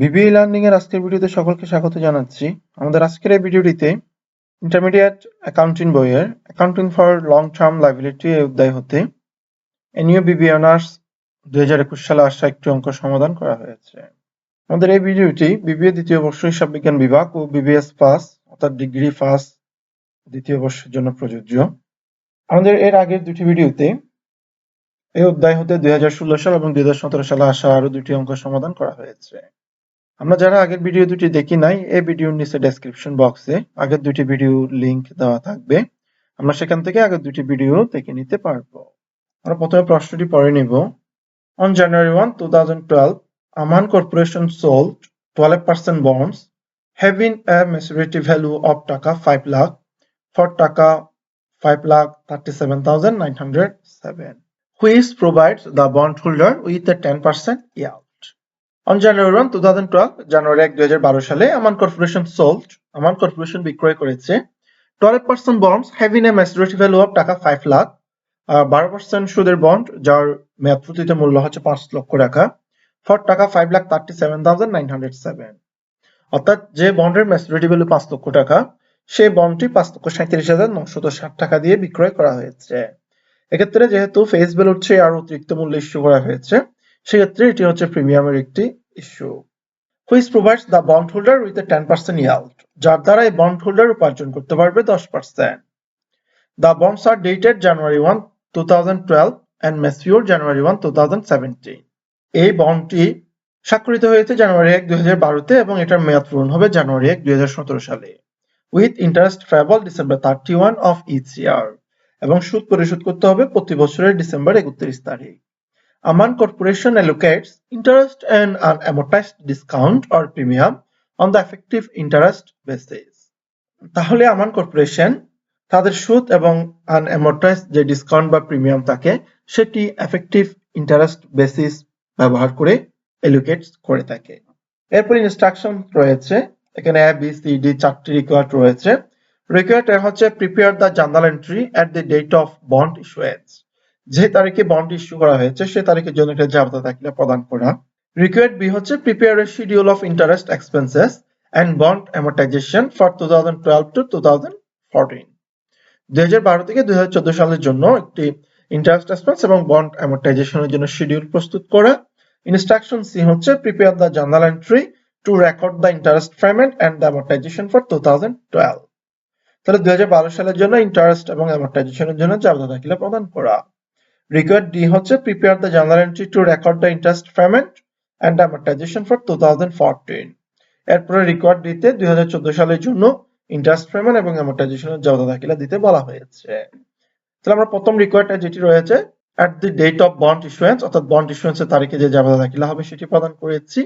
BBA learning এর আজকের ভিডিওতে সকলকে স্বাগত জানাচ্ছি। আমাদের আজকের এই ভিডিওটিতে ইন্টারমিডিয়েট অ্যাকাউন্টিং বইয়ের accounting for long term liability এই অধ্যায় হতে এনইও বিবিএ অনার্স দুই হাজার একুশ সালে আসা একটি অঙ্ক সমাধান করা হয়েছে। আমাদের এই ভিডিওটি বিবিএ দ্বিতীয় বর্ষ হিসাব বিজ্ঞান বিভাগ ও বিবিএস পাস অর্থাৎ ডিগ্রি পাস দ্বিতীয় বর্ষের জন্য প্রযোজ্য। আমাদের এর আগের দুটি ভিডিওতে এই অধ্যায় হতে দুই হাজার ষোলো সাল এবং দুই হাজার সতেরো সালে আসা আরও দুটি অঙ্ক সমাধান করা হয়েছে। আমরা যারা আগের ভিডিও দুটি দেখি নাই এই ভিডিওর নিচে ডেসক্রিপশন বক্সে আগের দুটি ভিডিও লিংক দেওয়া থাকবে। আমরা সেখান থেকে আগের দুটি ভিডিও দেখে নিতে পারব। আমরা প্রথমে প্রশ্নটি পড়ে নিব। On January one two thousand twelve Aman Corporation sold twelve percent bonds having a maturity value of taka five lakh for taka 5 lakh 37,907 which provides the bondholder with a 10% yield. On January 1, 2012, জানুয়ারি এক দুই হাজার বারো সালে Aman Corporation sold Aman Corporation বিক্রয় করেছে। Twelve percent bonds having a maturity value of taka five lakh. বারো percent সুদের bond যার মেয়াদ প্রতিতে মূল্য হচ্ছে পাঁচ লক্ষ টাকা। For taka five lakh thirty seven thousand nine hundred seven অর্থাৎ যে বন্ডের ম্যাচুরিটি ভ্যালু পাঁচ লক্ষ টাকা সেই বন্ডটি পাঁচ লক্ষ সাঁত্রিশ হাজার নশত ষাট টাকা দিয়ে বিক্রয় করা হয়েছে। এক্ষেত্রে যেহেতু ফেস ভ্যালুর চেয়ে আরও অতিরিক্ত মূল্য ইস্যু করা হয়েছে সেক্ষেত্রে এটি হচ্ছে প্রিমিয়ামের একটি issue which provides the bond holder with a ten percent yield যার দ্বারা এই বন্ড হোল্ডার উপার্জন করতে পারবে দশ percent the bonds are dated January one two thousand twelve and mature January one two thousand seventeen এই বন্ডটি স্বাক্ষরিত হয়েছে জানুয়ারি এক, দুই হাজার বারোতে এবং এটার মেয়াদ পূরণ হবে জানুয়ারি এক, দুই হাজার সতেরো সালে। With interest payable December thirty one of each year এবং সুদ পরিশোধ করতে হবে প্রতি বছরের ডিসেম্বর একত্রিশ তারিখ। Aman Corporation allocates interest and an amortized discount or premium on the effective interest basis. তাহলে আমান কর্পোরেশন তাদের সুদ এবং আনঅ্যামোর্টাইজ যে ডিসকাউন্ট বা প্রিমিয়াম থাকে, সেটি এফেক্টিভ ইন্টারেস্ট বেসিস ব্যবহার করে এলোকেট করে থাকে। এরপর ইনস্ট্রাকশন রয়েছে, এখানে এ বি সি ডি চারটি রিকোয়ার্ড রয়েছে। রিকোয়ার্ড হচ্ছে prepare the journal entry at the date of bond issuance যে তারিখে বন্ড ইস্যু করা হয়েছে, সে তারিখের জন্য একটা জাবতা দাখিলা প্রদান করা। রিকোয়ার্ড বি হচ্ছে prepare a schedule of interest expenses and bond amortization for two thousand twelve to two thousand fourteen দুই হাজার বারো থেকে দুই হাজার চোদ্দ সালের জন্য একটি ইন্টারেস্ট এক্সপেন্স এবং বন্ড অ্যামোর্টাইজেশনের জন্য শিডিউল প্রস্তুত করা। ইনস্ট্রাকশন সি হচ্ছে prepare the journal entry to record the interest payment and the amortization for two thousand twelve তাহলে দুই হাজার বারো সালের জন্য ইন্টারেস্ট এবং অ্যামোর্টাইজেশনের জন্য জাবদা দাখিলা প্রদান করা। রিকোয়ার্ড ডি হচ্ছে prepare the journal entry to record the interest payment and amortization for two thousand fourteen এরপরে রিকোয়ার্ড ডিতে দুই হাজার চোদ্দ সালের জন্য ইন্টারেস্ট পেমেন্ট এবং অ্যামোর্টাইজেশনের জাবতা দাখিলা দিতে বলা হয়েছে। তাহলে আমরা প্রথম রিকোয়ার্ডটা যেটি রয়েছে at the date of bond issuance অর্থাৎ বন্ড ইস্যুয়েন্সের তারিখে যে জাবতা দাখিলা হবে সেটি প্রদান করেছি।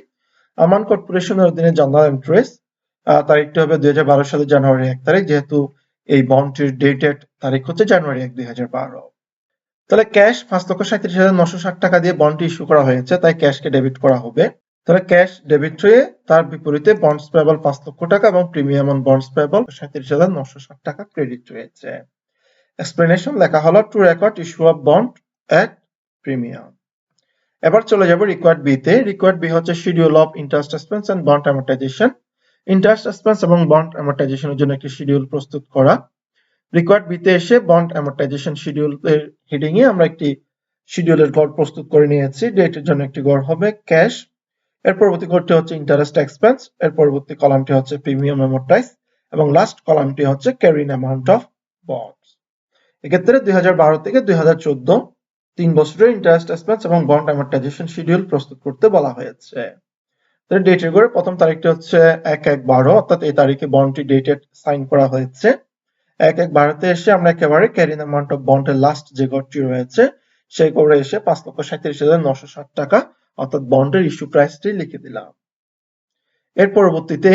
আমান কর্পোরেশনের অধীনে জার্নাল এন্ট্রিস তারিখটি হবে দুই হাজার বারো সালের জানুয়ারি এক তারিখ, যেহেতু এই বন্ডটির ডেটেড তারিখ হচ্ছে জানুয়ারি এক দুই হাজার বারো। তাহলে ক্যাশ পাঁচ লক্ষ সাঁত্রিশ হাজার নশো ষাট টাকা দিয়ে বন্ডটি ইস্যু করা হয়েছে, তাই ক্যাশকে ডেবিট করা হবে। তাহলে ক্যাশ ডেবিট হয়ে তার বিপরীতে বন্ডস পেবল পাঁচ লক্ষ টাকা এবং প্রিমিয়াম অন বন্ডস পেবল সাঁত্রিশ হাজার নশো ষাট টাকা ক্রেডিট রয়েছে। এক্সপ্লেনেশন লেখা হলো to record issue of bond at premium এবার চলে যাব রিকোয়ার্ড বি তে। রিকোয়ার্ড বি হচ্ছে schedule of interest expense and bond amortization interest expense এবং বন্ড অ্যামোর্টাইজেশনের জন্য একটি শিডিউল প্রস্তুত করা। রিকোয়ার্ড বিতে এসে বন্ড অ্যামোর্টাইজেশন শিডিউল এর হেডিং এ আমরা একটি শিডিউলের গড় প্রস্তুত করে নিয়েছি। ডেটের জন্য একটি গড় হবে ক্যাশ এর পরবর্তী গড়টি হচ্ছে ইন্টারেস্ট এক্সপেন্স এর পরবর্তী কলামটি হচ্ছে প্রিমিয়াম অ্যামোর্টাইজ এবং লাস্ট কলামটি হচ্ছে ক্যারিন অ্যামাউন্ট অফ বন্ডস এক্ষেত্রে দুই থেকে দুই তিন বছরের ইন্টারেস্ট এক্সপেন্স এবং বন্ড অ্যামোর্টাইজেশন শিডিউল প্রস্তুত করতে বলা হয়েছে। ডেটের গড়ে প্রথম তারিখটি হচ্ছে এক এক বারো, অর্থাৎ এই তারিখে বন্ডটি ডেটেড সাইন করা হয়েছে। এক এক বারোতে এসে আমরা একেবারে ক্যারিন অ্যামাউন্ট অফ বন্ডের লাস্ট যে গড়টি রয়েছে, সেই গড়ে এসে পাঁচ লক্ষ সাঁত্রিশ হাজার নশো ষাট টাকা, অর্থাৎ বন্ডের ইস্যু প্রাইসটি লিখে দিলাম। এর পরবর্তীতে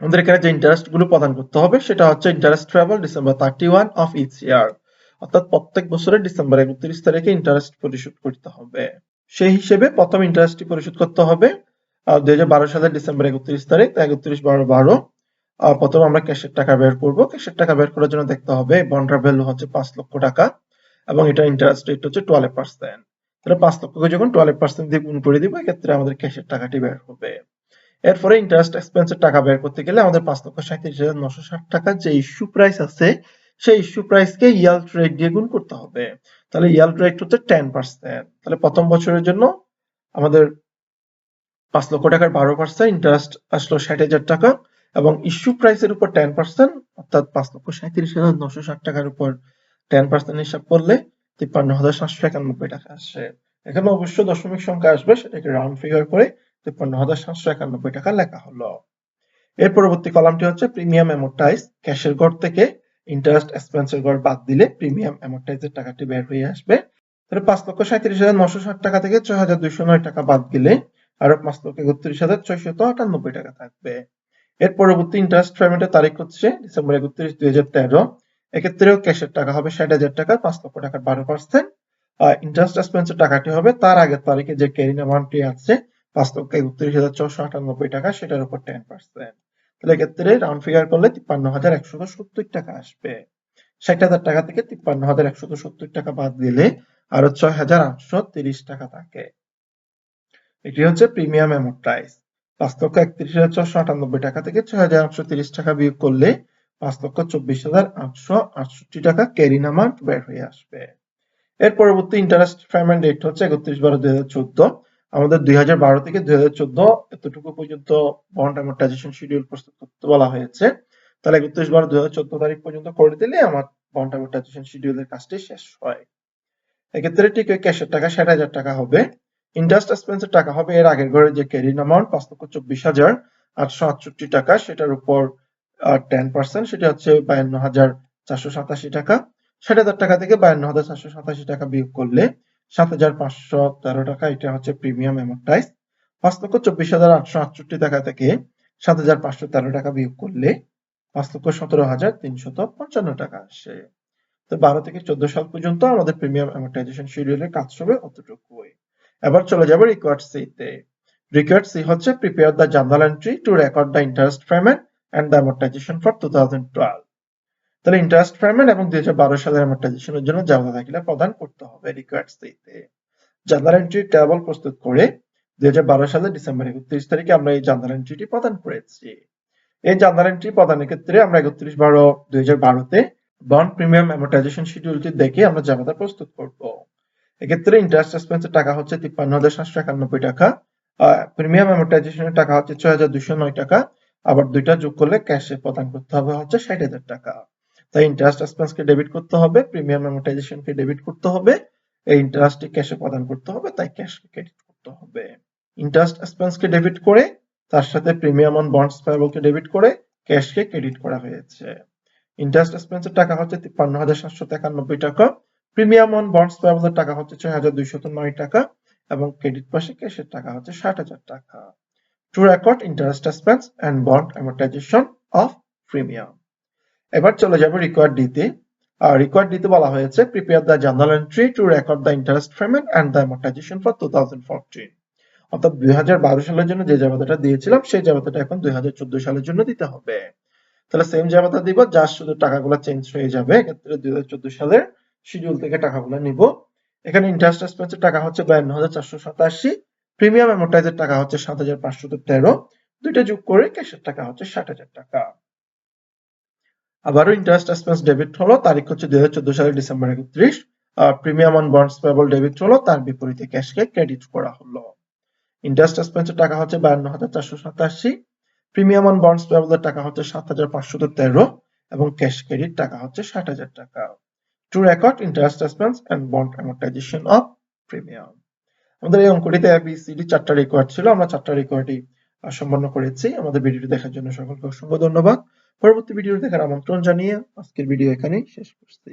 আমাদের এখানে যে ইন্টারেস্টগুলো প্রদান করতে হবে, সেটা হচ্ছে interest travel December thirty one of each year অর্থাৎ প্রত্যেক বছরের ডিসেম্বর একত্রিশ তারিখে ইন্টারেস্ট পরিশোধ করতে হবে। সেই হিসেবে প্রথম ইন্টারেস্টটি পরিশোধ করতে হবে দুই হাজার বারো সালের ডিসেম্বর একত্রিশ তারিখ, একত্রিশ বারো বারো প্রথমে আমরা ক্যাশের টাকা বের করব। ক্যাশের টাকা বের করার জন্য দেখতে হবে বন্ডার ভ্যালু হচ্ছে পাঁচ লক্ষ টাকা এবং এটা ইন্টারেস্ট রেট হচ্ছে টুয়েলভ পার্সেন্ট তাহলে পাঁচ লক্ষকে যখন টুয়েলভ পার্সেন্ট দিয়ে গুণ করে দিব, এক্ষেত্রে আমাদের ক্যাশের টাকাটি বের হবে। এরপরে ইন্টারেস্ট এক্সপেন্সের টাকা বের করতে গেলে আমাদের পাঁচ লক্ষ সাঁত্রিশ হাজার নশো ষাট টাকা যে ইস্যু প্রাইস আছে, সেই ইস্যু প্রাইসকে ইয়াল রেট দিয়ে গুণ করতে হবে। তাহলে ইয়াল রেট হচ্ছে টেন পার্সেন্ট তাহলে প্রথম বছরের জন্য আমাদের পাঁচ লক্ষ টাকার বারো পার্সেন্ট ইন্টারেস্ট আসলো ষাট হাজার টাকা। এবং ইস্যু প্রাইসের উপর টেন পার্সেন্ট অর্থাৎ পাঁচ লক্ষ সাঁত্রিশ হাজার নশো ষাট টাকার উপর টেন পার্সেন্ট হিসাব করলে তিপ্পান্ন হাজার সাতশো একানব্বই টাকা আসে। এখানে অবশ্য দশমিক সংখ্যা আসবে, সেটাকে রাউন্ড ফিগার করে তিপ্পান্ন হাজার সাতশো একানব্বই টাকা লেখা হলো। এর পরবর্তী কলামটি হচ্ছে প্রিমিয়াম অ্যামোর্টাইজ ক্যাশের ঘর থেকে ইন্টারেস্ট এক্সপেন্সের ঘর বাদ দিলে প্রিমিয়াম অ্যামোর্টাইজের টাকাটি বের হয়ে আসবে। তাহলে পাঁচ লক্ষ সাঁত্রিশ হাজার নশো ষাট টাকা থেকে ছয় হাজার দুইশো নয় টাকা বাদ দিলে আরও পাঁচ লক্ষ একত্রিশ হাজার ছয়শত আটানব্বই টাকা থাকবে। এর পরবর্তী ইন্টারেস্ট পেমেন্টের তারিখ হচ্ছে ডিসেম্বর একত্রিশ, দুই হাজার তেরো। এক্ষেত্রেও ক্যাশের টাকা হবে ষাট হাজার টাকা, পাঁচ লক্ষ টাকার বারো পার্সেন্ট আর ইন্টারেস্ট এক্সপেন্সের টাকাটি হবে তার আগের তারিখে যে ক্যারিং অ্যামাউন্টটি আছে, পাঁচ লক্ষ একত্রিশ হাজার ছশো আটানব্বই টাকা, সেটার উপর টেন পার্সেন্ট তাহলে এক্ষেত্রে রাউন্ড ফিগার করলে তিপ্পান্ন হাজার একশত সত্তর টাকা আসবে। ষাট হাজার টাকা থেকে তিপ্পান্ন হাজার একশত সত্তর টাকা বাদ দিলে আরও ছয় হাজার আটশো তিরিশ টাকা থাকে। এটি হচ্ছে প্রিমিয়াম অ্যামোর্টাইজ পাঁচ লক্ষ একত্রিশ হাজার ছশো আটানব্বই টাকা থেকে ছয় হাজার আটশো তিরিশ টাকা বিয়োগ করলে পাঁচ লক্ষ চব্বিশ হাজার আটশো আটষট্টি টাকা ক্যারিং অ্যামাউন্ট বের হয়ে আসবে। এর পরবর্তী ইন্টারেস্ট পেমেন্ট ডেট হচ্ছে একত্রিশ বারো দুই হাজার চোদ্দ। আমাদের দুই হাজার বারো থেকে দুই হাজার চোদ্দ এতটুকু পর্যন্ত বন্ড অ্যামোর্টাইজেশন শিডিউল প্রস্তুত করতে বলা হয়েছে। তাহলে একত্রিশ বারো দুই হাজার চোদ্দ তারিখ পর্যন্ত করে দিলে আমার বন্ড অ্যামোর্টাইজেশন শিডিউলের কাজটি শেষ হয়। এক্ষেত্রে ঠিক ওই ক্যাশের টাকা ষাট হাজার টাকা হবে। ইন্টারেস্ট এক্সপেন্সের টাকা হবে এর আগের ঘরে যে ক্যারিং অ্যামাউন্ট পাঁচ লক্ষ চব্বিশ হাজার আটশো আটষট্টি টাকা, সেটার উপর টেন পার্সেন্ট সেটা হচ্ছে বায়ান্ন হাজার চারশো সাতাশি টাকা। ষাট হাজার টাকা থেকে বায়ান্ন হাজার চারশো সাতাশি টাকা বিয়োগ করলে সাত হাজার পাঁচশো তেরো টাকা, এটা হচ্ছে প্রিমিয়াম অ্যামোর্টাইজ পাঁচ লক্ষ চব্বিশ হাজার আটশো আটষট্টি টাকা থেকে সাত হাজার পাঁচশো তেরো টাকা বিয়োগ করলে পাঁচ লক্ষ সতেরো হাজার তিনশত পঞ্চান্ন টাকা আসে। তো বারো থেকে চোদ্দ সাল পর্যন্ত আমাদের প্রিমিয়াম অ্যামোর্টাইজেশন শিডিউলের কাজ হবে অতটুকুই। এবার চলে যাব রিকোয়ার্ড সি তে। রিকোয়ার্ড সি হচ্ছে prepare the journal entry to record the interest payment and the amortization for two thousand twelve তাহলে ইন্টারেস্ট পেমেন্ট এবং দুই হাজার বারো সালের অ্যামোর্টাইজেশনের জন্য জার্নাল দাখিলা প্রদান করতে হবে রিকোয়ার্ড তে জার্নাল এন্ট্রি টেবল প্রস্তুত করে দুই হাজার বারো সালের ডিসেম্বর একত্রিশ তারিখে আমরা এই জার্নাল এন্ট্রিটি প্রদান করেছি। এই জার্নাল এন্ট্রি প্রদানের ক্ষেত্রে আমরা একত্রিশ বারো দুই হাজার বারোতে বন্ড প্রিমিয়াম অ্যামোর্টাইজেশন শিডিউলটি দেখে আমরা জামাতা প্রস্তুত করব। এক্ষেত্রে ইন্টারেস্ট এক্সপেন্সের টাকা হচ্ছে তিপ্পান্ন হাজার সাতশো একানব্বই টাকা প্রিমিয়াম অ্যামোর্টাইজেশনের টাকা হচ্ছে ছয় হাজার দুশো নয় টাকা, আবার দুইটা যোগ করলে ক্যাশে প্রদান করতে হবে হচ্ছে ষাট হাজার টাকা। তাই ইন্টারেস্ট এক্সপেন্সকে ডেবিট করতে হবে প্রিমিয়াম অ্যামোর্টাইজেশনকে ডেবিট করতে হবে, এই ইন্টারেস্টটি ক্যাশে প্রদান করতে হবে, তাই ক্যাশকে ক্রেডিট করতে হবে। ইন্টারেস্ট এক্সপেন্সকে ডেবিট করে, তার সাথে প্রিমিয়াম অন বন্ডস পেয়েবলকে ডেবিট করে ক্যাশকে ক্রেডিট করা হয়েছে। ইন্টারেস্ট এক্সপেন্সের টাকা হচ্ছে তিপ্পান্ন হাজার সাতশো একানব্বই টাকা প্রিমিয়াম অন বন্ডস পেয়েবলের টাকা হচ্ছে ছয় হাজার দুইশত নয় টাকা এবং ক্রেডিট পাশে ক্যাশের টাকা হচ্ছে ষাট হাজার টাকা। To record interest expense and bond amortization of premium এবার চলে যাবে রিকোয়ার্ড ডিতে রিকোয়ার্ড ডিতে বলা হয়েছে prepare the journal entry to record the interest payment and the amortization for two thousand fourteen অর্থাৎ দুই হাজার বারো সালের জন্য যে জামাতাটা দিয়েছিলাম, সেই জামাতাটা এখন দুই হাজার চোদ্দ সালের জন্য দিতে হবে। তাহলে সেম জামাতা দিব যার শুধু টাকাগুলো চেঞ্জ হয়ে যাবে, এক্ষেত্রে দুই হাজার চোদ্দ সালের শিডিউল থেকে টাকাগুলো নিব। এখানে ইন্টারেস্ট এক্সপেন্সের টাকা হচ্ছে বায়ান্ন হাজার চারশো সাতাশি। প্রিমিয়াম অ্যামোর্টাইজের টাকা হচ্ছে সাত হাজার পাঁচশো তেরো। দুইটা যোগ করে ক্যাশের টাকা হচ্ছে ষাট হাজার টাকা। আবারও ইন্টারেস্ট এক্সপেন্স ডেবিট হলো, তারিখ হচ্ছে দুই হাজার চোদ্দ সালের ডিসেম্বর একত্রিশ। Premium on bonds payable debit হলো, তার বিপরীতে ক্যাশকে ক্রেডিট করা হলো। ইন্টারেস্ট এক্সপেন্সের টাকা হচ্ছে বায়ান্ন হাজার চারশো সাতাশি। প্রিমিয়াম অন বন্ডস পেবলের টাকা হচ্ছে সাত হাজার পাঁচশো তেরো। এবং ক্যাশ ক্রেডিট টাকা হচ্ছে ষাট হাজার টাকা। To record interest expense and bond amortization of premium আমাদের এই অঙ্কটিতে এবিসিডি চারটা রেকর্ড ছিল, আমরা চারটা রেকর্ডটি সম্পন্ন করেছি। আমাদের ভিডিওটি দেখার জন্য সকলকে অসংখ্য ধন্যবাদ। পরবর্তী ভিডিও দেখার আমন্ত্রণ জানিয়ে আজকের ভিডিও এখানেই শেষ করছি।